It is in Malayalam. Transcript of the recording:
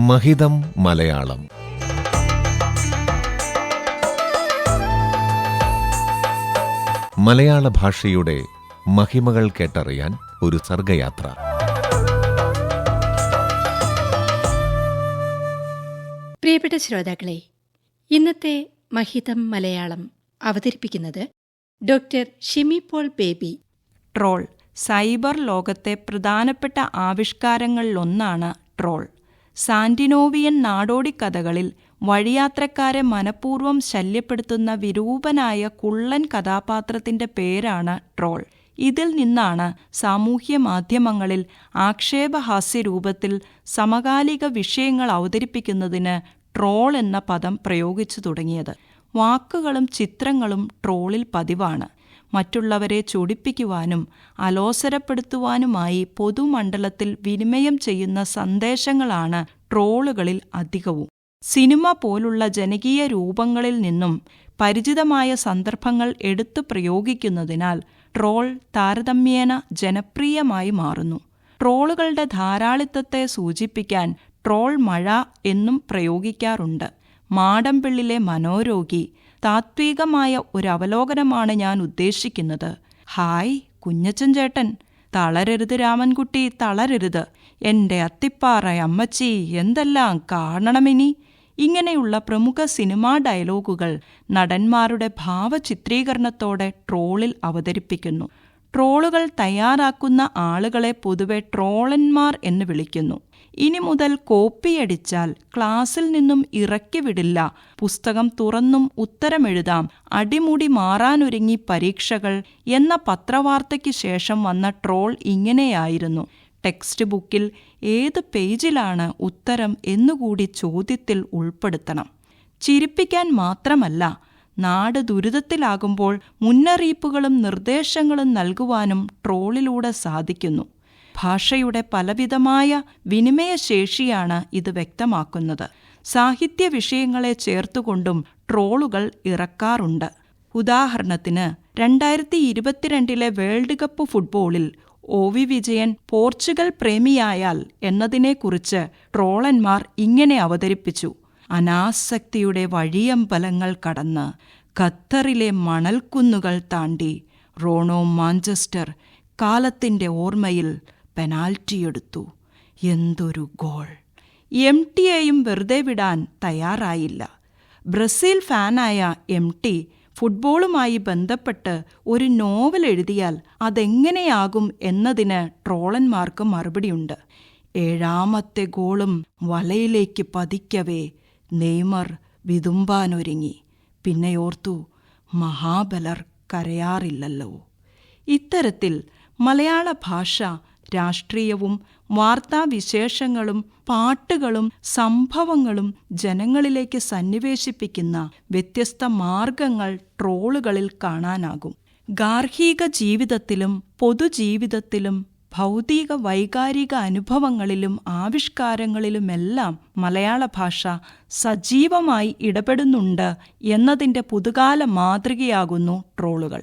മഹിതം മലയാളം. മലയാള ഭാഷയുടെ മഹിമകൾ കേട്ടറിയാൻ ഒരു സർഗയാത്ര. പ്രിയപ്പെട്ട ശ്രോതാക്കളെ ഇന്നത്തെ മഹിതം മലയാളം അവതരിപ്പിക്കുന്നത് doctor Shimi Paul Baby. Troll cyber ലോകത്തെ പ്രധാനപ്പെട്ട ആവിഷ്കാരങ്ങളിലൊന്നാണ് ട്രോൾ. സാന്റിനോവിയൻ നാടോടിക്കഥകളിൽ വഴിയാത്രക്കാരെ മനഃപൂർവം ശല്യപ്പെടുത്തുന്ന വിരൂപനായ കുള്ളൻ കഥാപാത്രത്തിന്റെ പേരാണ് ട്രോൾ. ഇതിൽ നിന്നാണ് സാമൂഹ്യ മാധ്യമങ്ങളിൽ ആക്ഷേപഹാസ്യ രൂപത്തിൽ സമകാലിക വിഷയങ്ങൾ അവതരിപ്പിക്കുന്നതിന് ട്രോൾ എന്ന പദം പ്രയോഗിച്ചു തുടങ്ങിയത്. വാക്കുകളും ചിത്രങ്ങളും ട്രോളിൽ പതിവാണ്. മറ്റുള്ളവരെ ചൊടിപ്പിക്കുവാനും അലോസരപ്പെടുത്തുവാനുമായി പൊതുമണ്ഡലത്തിൽ വിനിമയം ചെയ്യുന്ന സന്ദേശങ്ങളാണ് ട്രോളുകളിൽ അധികവും. സിനിമ പോലുള്ള ജനകീയ രൂപങ്ങളിൽ നിന്നും പരിചിതമായ സന്ദർഭങ്ങൾ എടുത്തു പ്രയോഗിക്കുന്നതിനാൽ ട്രോൾ താരതമ്യേന ജനപ്രിയമായി മാറുന്നു. ട്രോളുകളുടെ ധാരാളിത്തത്തെ സൂചിപ്പിക്കാൻ ട്രോൾ മഴ എന്നും പ്രയോഗിക്കാറുണ്ട്. മാടമ്പിള്ളിലെ മനോരോഗി താത്വികമായ ഒരു അവലോകനമാണ് ഞാൻ ഉദ്ദേശിക്കുന്നത്. ഹായ് കുഞ്ഞച്ചൻ ചേട്ടൻ. തളരരുത് രാമൻകുട്ടി തളരരുത്. എന്റെ അത്തിപ്പാറ അമ്മച്ചി എന്തെല്ലാം കാണണമിനി? ഇങ്ങനെയുള്ള പ്രമുഖ സിനിമാ ഡയലോഗുകൾ നടന്മാരുടെ ഭാവചിത്രീകരണത്തോടെ ട്രോളിൽ അവതരിപ്പിക്കുന്നു. ട്രോളുകൾ തയ്യാറാക്കുന്ന ആളുകളെ പൊതുവെ ട്രോളന്മാർ എന്ന് വിളിക്കുന്നു. ഇനി മുതൽ കോപ്പിയടിച്ചാൽ ക്ലാസ്സിൽ നിന്നും ഇറക്കി വിടില്ല. പുസ്തകം തുറന്നും ഉത്തരമെഴുതാം അടിമുടി മാറാനൊരുങ്ങി പരീക്ഷകൾ എന്ന പത്രവാർത്തയ്ക്ക് ശേഷം വന്ന ട്രോൾ ഇങ്ങനെയായിരുന്നു. ടെക്സ്റ്റ് ബുക്കിൽ ഏത് പേജിലാണ് ഉത്തരം എന്നുകൂടി ചോദ്യത്തിൽ ഉൾപ്പെടുത്തണം. ചിരിപ്പിക്കാൻ മാത്രമല്ല നാട് ദുരിതത്തിലാകുമ്പോൾ മുന്നറിയിപ്പുകളും നിർദ്ദേശങ്ങളും നൽകുവാനും ട്രോളിലൂടെ സാധിക്കുന്നു. ഭാഷയുടെ പലവിധമായ വിനിമയശേഷിയാണ് ഇത് വ്യക്തമാക്കുന്നത്. സാഹിത്യ വിഷയങ്ങളെ ചേർത്തുകൊണ്ടും ട്രോളുകൾ ഇറക്കാറുണ്ട്. ഉദാഹരണത്തിന് രണ്ടായിരത്തി ഇരുപത്തിരണ്ടിലെ വേൾഡ് കപ്പ് ഫുട്ബോളിൽ ഒ വി വിജയൻ പോർച്ചുഗൽ പ്രേമിയായാൽ എന്നതിനെക്കുറിച്ച് ട്രോളന്മാർ ഇങ്ങനെ അവതരിപ്പിച്ചു. അനാസക്തിയുടെ വഴിയമ്പലങ്ങൾ കടന്ന് ഖത്തറിലെ മണൽക്കുന്നുകൾ താണ്ടി റോണോ മാഞ്ചസ്റ്റർ കാലത്തിന്റെ ഓർമ്മയിൽ പെനാൽറ്റിയെടുത്തു എന്തൊരു ഗോൾ. എം ടിയെയും വെറുതെ വിടാൻ തയ്യാറായില്ല. ബ്രസീൽ ഫാനായ എം ടി ഫുട്ബോളുമായി ബന്ധപ്പെട്ട് ഒരു നോവൽ എഴുതിയാൽ അതെങ്ങനെയാകും എന്നതിന് ട്രോളന്മാർക്ക് മറുപടിയുണ്ട്. ഏഴാമത്തെ ഗോളും വലയിലേക്ക് പതിക്കവേ നെയ്മർ വിതുമ്പാനൊരുങ്ങി. പിന്നെയോർത്തു മഹാബലർ കരയാറില്ലല്ലോ. ഇത്തരത്തിൽ മലയാള ഭാഷ രാഷ്ട്രീയവും വാർത്താവിശേഷങ്ങളും പാട്ടുകളും സംഭവങ്ങളും ജനങ്ങളിലേക്ക് സന്നിവേശിപ്പിക്കുന്ന വ്യത്യസ്ത മാർഗങ്ങൾ ട്രോളുകളിൽ കാണാനാകും. ഗാർഹിക ജീവിതത്തിലും പൊതുജീവിതത്തിലും ഭൗതിക വൈകാരിക അനുഭവങ്ങളിലും ആവിഷ്കാരങ്ങളിലുമെല്ലാം മലയാള ഭാഷ സജീവമായി ഇടപെടുന്നുണ്ട് എന്നതിന്റെ പുതുകാല മാതൃകയാകുന്നു ട്രോളുകൾ.